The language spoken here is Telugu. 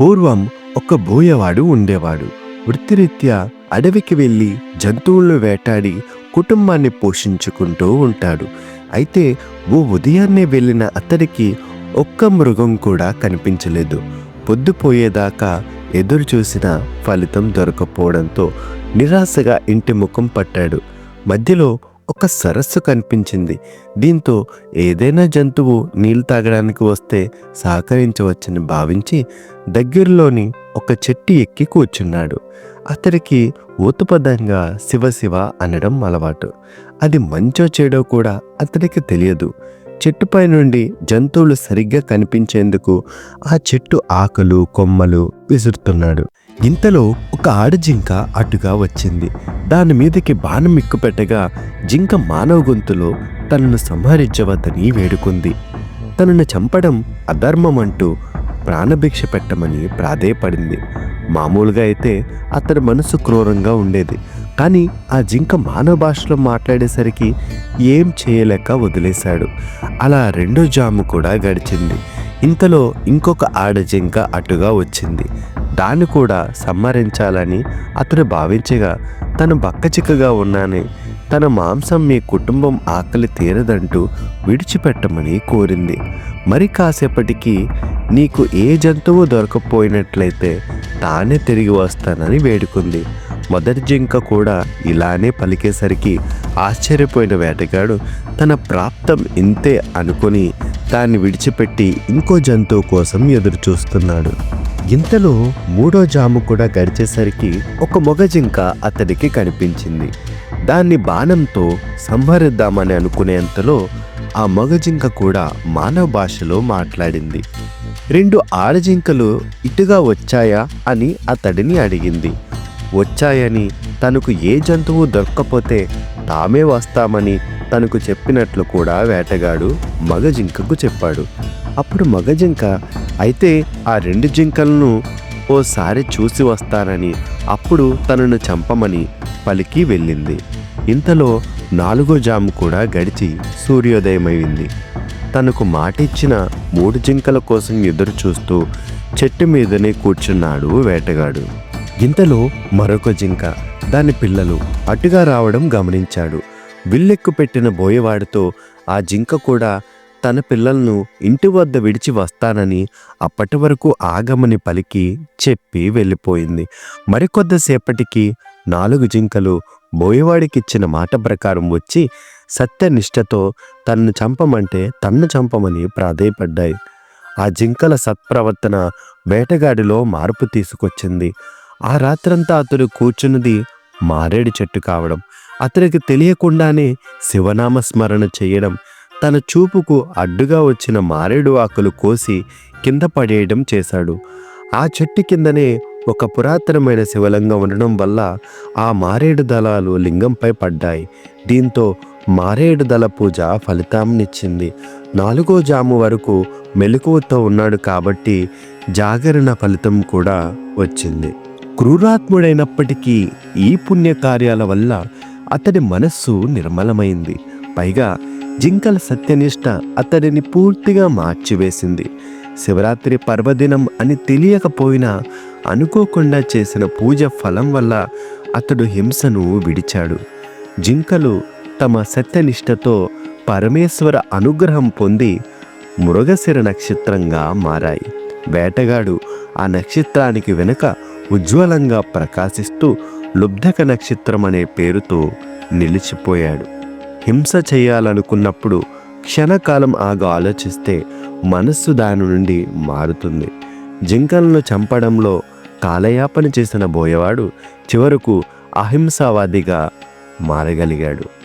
పూర్వం ఒక బోయవాడు ఉండేవాడు. వృత్తిరీత్యా అడవికి వెళ్ళి జంతువులను వేటాడి కుటుంబాన్ని పోషించుకుంటూ ఉంటాడు. అయితే ఓ ఉదయాన్నే వెళ్ళిన అతడికి ఒక్క మృగం కూడా కనిపించలేదు. పొద్దుపోయేదాకా ఎదురు చూసిన ఫలితం దొరకపోవడంతో నిరాశగా ఇంటి ముఖం పట్టాడు. మధ్యలో ఒక సరస్సు కనిపించింది. దీంతో ఏదైనా జంతువు నీళ్ళు తాగడానికి వస్తే సహకరించవచ్చని భావించి దగ్గరలోని ఒక చెట్టు ఎక్కి కూర్చున్నాడు. అతడికి ఊతపదంగా శివ శివ అనడం అలవాటు. అది మంచో చెడో కూడా అతడికి తెలియదు. చెట్టుపై నుండి జంతువులు సరిగ్గా కనిపించేందుకు ఆ చెట్టు ఆకులు కొమ్మలు విసురుతున్నాడు. ఇంతలో ఒక ఆడజింక అటుగా వచ్చింది. దాని మీదకి బాణం ఎక్కుపెట్టగా జింక మానవ గొంతులో తనను సంహరించవద్దని వేడుకుంది. తనను చంపడం అధర్మం అంటూ ప్రాణభిక్ష పెట్టమని ప్రాధేయపడింది. మామూలుగా అయితే అతడి మనసు క్రూరంగా ఉండేది. కానీ ఆ జింక మానవ భాషలో మాట్లాడేసరికి ఏం చేయలేక వదిలేశాడు. అలా రెండో జాము కూడా గడిచింది. ఇంతలో ఇంకొక ఆడ జింక అటుగా వచ్చింది. దాన్ని కూడా సంహరించాలని అతడు భావించగా తను బక్కచిక్కగా ఉన్నానే తన మాంసం మీ కుటుంబం ఆకలి తీరదంటూ విడిచిపెట్టమని కోరింది. మరి కాసేపటికి నీకు ఏ జంతువు దొరకపోయినట్లయితే తానే తిరిగి వస్తానని వేడుకుంది. మొదటి జింక కూడా ఇలానే పలికేసరికి ఆశ్చర్యపోయిన వేటగాడు తన ప్రాప్తం ఇంతే అనుకుని దాన్ని విడిచిపెట్టి ఇంకో జంతువు కోసం ఎదురు చూస్తున్నాడు ఇంతలో మూడో జాము కూడా గడిచేసరికి ఒక మొగజింక అతడికి కనిపించింది. దాన్ని బాణంతో సంహరిద్దామని అనుకునేంతలో ఆ మగ జింక కూడా మానవ భాషలో మాట్లాడింది. రెండు ఆడజింకలు ఇటుగా వచ్చాయా అని అతడిని అడిగింది. వచ్చాయని తనకు ఏ జంతువు దొరక్కపోతే తామే వస్తామని తనకు చెప్పినట్లు కూడా వేటగాడు మగ జింకకు చెప్పాడు. అప్పుడు మగ జింక అయితే ఆ రెండు జింకలను ఓసారి చూసి వస్తానని అప్పుడు తనను చంపమని పలికి వెళ్ళింది. ఇంతలో నాలుగో జాము కూడా గడిచి సూర్యోదయమైంది. తనకు మాటిచ్చిన మూడు జింకల కోసం ఎదురు చూస్తూ చెట్టు మీదనే కూర్చున్నాడు వేటగాడు. ఇంతలో మరొక జింక దాని పిల్లలు అటుగా రావడం గమనించాడు. విల్లెక్కు పెట్టిన బోయవాడితో ఆ జింక కూడా తన పిల్లలను ఇంటి వద్ద విడిచి వస్తానని అప్పటి వరకు ఆగమని పలికి చెప్పి వెళ్ళిపోయింది. మరికొద్దిసేపటికి నాలుగు జింకలు బోయవాడికిచ్చిన మాట ప్రకారం వచ్చి సత్యనిష్టతో తన్ను చంపమంటే తన్ను చంపమని ప్రాధేయపడ్డాయి. ఆ జింకల సత్ప్రవర్తన వేటగాడిలో మార్పు తీసుకొచ్చింది. ఆ రాత్రంతా అతడు కూర్చున్నది మారేడు చెట్టు కావడం అతనికి తెలియకుండానే శివనామ స్మరణ చేయడం తన చూపుకు అడ్డుగా వచ్చిన మారేడు ఆకులు కోసి కింద పడేయడం చేశాడు. ఆ చెట్టు కిందనే ఒక పురాతనమైన శివలింగం ఉండడం వల్ల ఆ మారేడు దళాలు లింగంపై పడ్డాయి. దీంతో మారేడు దళ పూజ ఫలితాన్నిచ్చింది. నాలుగో జాము వరకు మెలకువతో ఉన్నాడు కాబట్టి జాగరణ ఫలితం కూడా వచ్చింది. క్రూరాత్ముడైనప్పటికీ ఈ పుణ్యకార్యాల వల్ల అతడి మనస్సు నిర్మలమైంది. పైగా జింకల సత్యనిష్ట అతడిని పూర్తిగా మార్చివేసింది. శివరాత్రి పర్వదినం అని తెలియకపోయినా అనుకోకుండా చేసిన పూజ ఫలం వల్ల అతడు హింసను విడిచాడు. జింకలు తమ సత్యనిష్టతో పరమేశ్వర అనుగ్రహం పొంది మృగశిర నక్షత్రంగా మారాయి. వేటగాడు ఆ నక్షత్రానికి వెనుక ఉజ్వలంగా ప్రకాశిస్తూ లుబ్ధక నక్షత్రం అనే పేరుతో నిలిచిపోయాడు. హింస చేయాలనుకున్నప్పుడు క్షణకాలం ఆగా ఆలోచిస్తే మనస్సు దాని నుండి మారుతుంది. జింకలను చంపడంలో కాలయాపన చేసిన బోయవాడు చివరకు అహింసావాదిగా మారగలిగాడు.